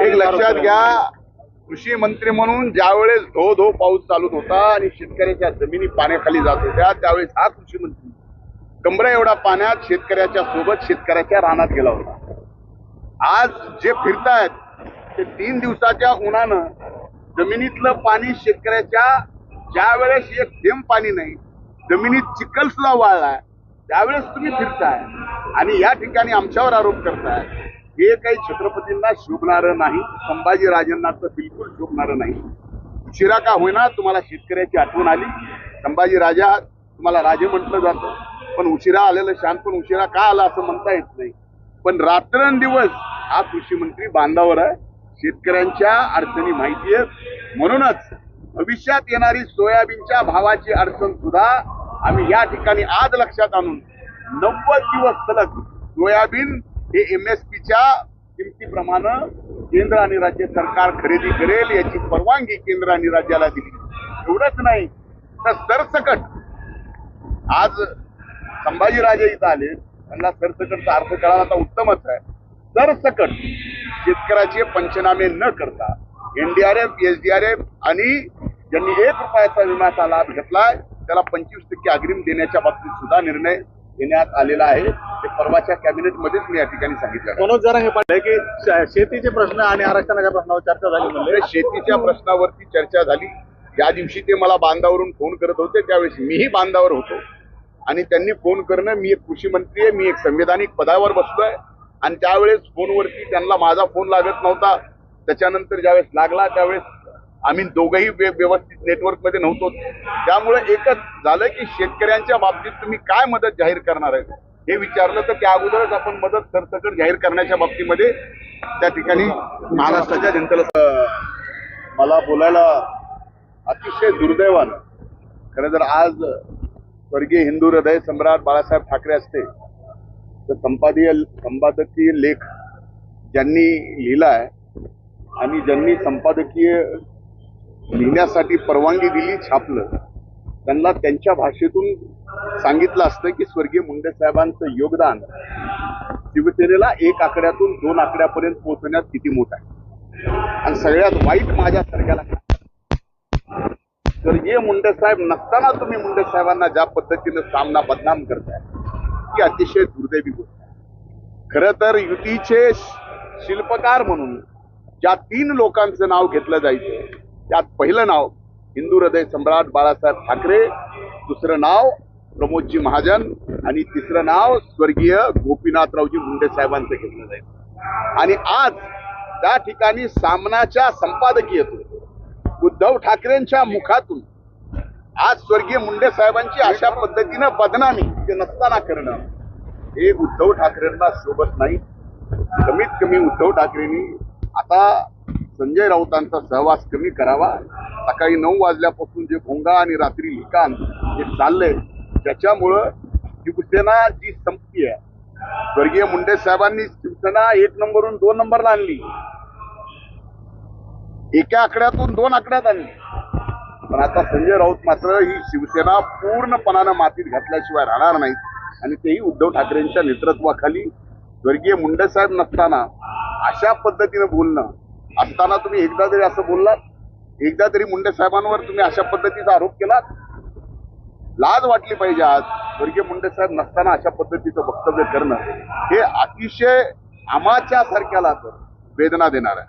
एक लक्षात घ्या कृषी मंत्री म्हणून ज्यावेळेस धो धो पाऊस चालू होता आणि शेतकऱ्याच्या जमिनी पाण्याखाली जात होत्या त्यावेळेस हा कृषी मंत्री कमरा एवढा पाण्यात शेतकऱ्याच्या सोबत शेतकऱ्याच्या रानात गेला होता. आज जे फिरतायत ते तीन दिवसाच्या उन्हानं जमिनीतलं पाणी शेतकऱ्याच्या ज्या वेळेस एक थेंब पाणी नाही जमिनीत चिखल सुद्धा वाळलाय त्यावेळेस तुम्ही फिरताय आणि या ठिकाणी आमच्यावर आरोप करताय हे काही छत्रपतींना शोभणारं नाही संभाजीराजांना तर बिलकुल शोभणारं नाही. उशिरा का होईना तुम्हाला शेतकऱ्याची आठवण आली? संभाजी राजा तुम्हाला राजे म्हटलं जातं पण उशिरा आलेलं शान पण उशिरा का आला असं म्हणता येत नाही. पण रात्रंदिवस हा कृषी मंत्री बांधावर आहे. शेतकऱ्यांच्या अडचणी माहिती आहेत. म्हणूनच भविष्यात येणारी सोयाबीनच्या भावाची अडचण सुद्धा आम्ही या ठिकाणी आज लक्षात आणून नव्वद दिवस सलग सोयाबीन हे एम एस पीच्या किमतीप्रमाणे केंद्र आणि राज्य सरकार खरेदी करेल याची परवानगी केंद्र आणि राज्याला दिली. एवढंच नाही तर सरसकट. आज संभाजीराजे इथं आले त्यांना सरसकटचा अर्थ कळाला तर उत्तमच आहे. सरसकट शेतकऱ्याचे पंचनामे न करता एनडीआरएफ एसडीआरएफ आणि ज्यांनी एक रुपयाचा विम्याचा लाभ घेतलाय त्याला पंचवीस टक्के अग्रिम देण्याच्या बाबतीत सुद्धा निर्णय घेण्यात आलेला आहे. ते परवाच्या कॅबिनेटमध्येच मी या ठिकाणी सांगितलं. मनोज जरांगे पाटील की श- शेतीचे प्रश्न आणि आरक्षणाच्या प्रश्नावर चर्चा झाली म्हणजे शेतीच्या प्रश्नावरती चर्चा झाली. ज्या दिवशी ते मला बांधावरून फोन करत होते. त्यावेळेस मीही बांधावर होतो. आणि त्यांनी फोन करणं मी एक कृषी मंत्री आहे मी एक संविधानिक पदावर बसलोय. आणि त्यावेळेस फोनवरती त्यांना माझा फोन लागत नव्हता. त्याच्यानंतर ज्यावेळेस लागला त्यावेळेस आम्ही दोघंही व्यवस्थित नेटवर्कमध्ये नव्हतो. त्यामुळे एकच झालं की शेतकऱ्यांच्या बाबतीत तुम्ही काय मदत जाहीर करणार आहे? हे विचारलं तर त्या अगोदरच आपण मदत सरसकट जाहीर करण्याच्या बाबतीमध्ये त्या ठिकाणी महाराष्ट्राच्या जनतेला मला बोलायला अतिशय दुर्दैवानं खरं तर आज स्वर्गीय हिंदू हृदय सम्राट बाळासाहेब ठाकरे असते. तर संपादकीय संपादकीय लेख ज्यांनी लिहिलाय आणि ज्यांनी संपादकीय लिहिण्यासाठी परवानगी दिली छापलं. त्यांना त्यांच्या भाषेतून सांगितलं असतं की स्वर्गीय मुंडे साहेबांचं योगदान शिवसेनेला एक आकड्यातून दोन आकड्यापर्यंत पोहोचवण्यात किती मोठं आहे. आणि सगळ्यात वाईट माझ्यासारख्याला काय? स्वर्गीय मुंडे साहेब नसताना तुम्ही मुंडे साहेबांना ज्या पद्धतीनं सामना बदनाम करताय ती अतिशय दुर्दैवी गोष्ट आहे. खर तर युतीचे शिल्पकार म्हणून ज्या तीन लोकांचं नाव घेतलं जायचं त्यात पहिलं नाव हिंदू हृदय सम्राट बाळासाहेब ठाकरे दुसरं नाव प्रमोदजी महाजन आणि तिसरं नाव स्वर्गीय गोपीनाथरावजी मुंडे साहेबांचं घेतलं जाईल. आणि आज त्या ठिकाणी सामनाच्या संपादकीयतून उद्धव ठाकरेंच्या मुखातून आज स्वर्गीय मुंडे साहेबांची अशा पद्धतीनं बदनामी ते नसताना करणं हे उद्धव ठाकरेंना शोभत नाही. कमीत कमी उद्धव ठाकरेंनी आता संजय राऊतांचा सहवास कमी करावा. सकाळी नऊ वाजल्यापासून जे भोंगा आणि रात्री लिखाण हे चाललंय त्याच्यामुळं शिवसेना जी संपती आहे. स्वर्गीय मुंडे साहेबांनी शिवसेना एक नंबरहून दोन नंबरला आणली. एका आकड्यातून दोन आकड्यात आणली. पण आता संजय राऊत मात्र ही शिवसेना पूर्णपणानं मातीत घातल्याशिवाय राहणार नाहीत आणि तेही उद्धव ठाकरेंच्या नेतृत्वाखाली. स्वर्गीय मुंडे साहेब नसताना अशा पद्धतीनं बोलणं असताना तुम्ही एकदा तरी असं बोललात एकदा तरी मुंडे साहेबांवर तुम्ही अशा पद्धतीचा आरोप केला लाज वाटली पाहिजे आज स्वर्गीय मुंडे साहेब नसताना अशा पद्धतीचं वक्तव्य करणं हे अतिशय आमाच्या सारख्याला तर वेदना देणार आहे.